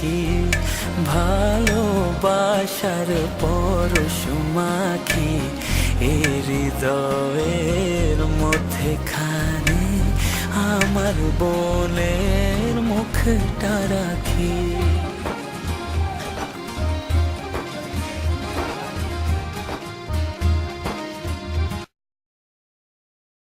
কি ভালোবাসার পরশ মাখি এ হৃদয়ের মধ্যে খানে আমার বোনের মুখটা রাখি।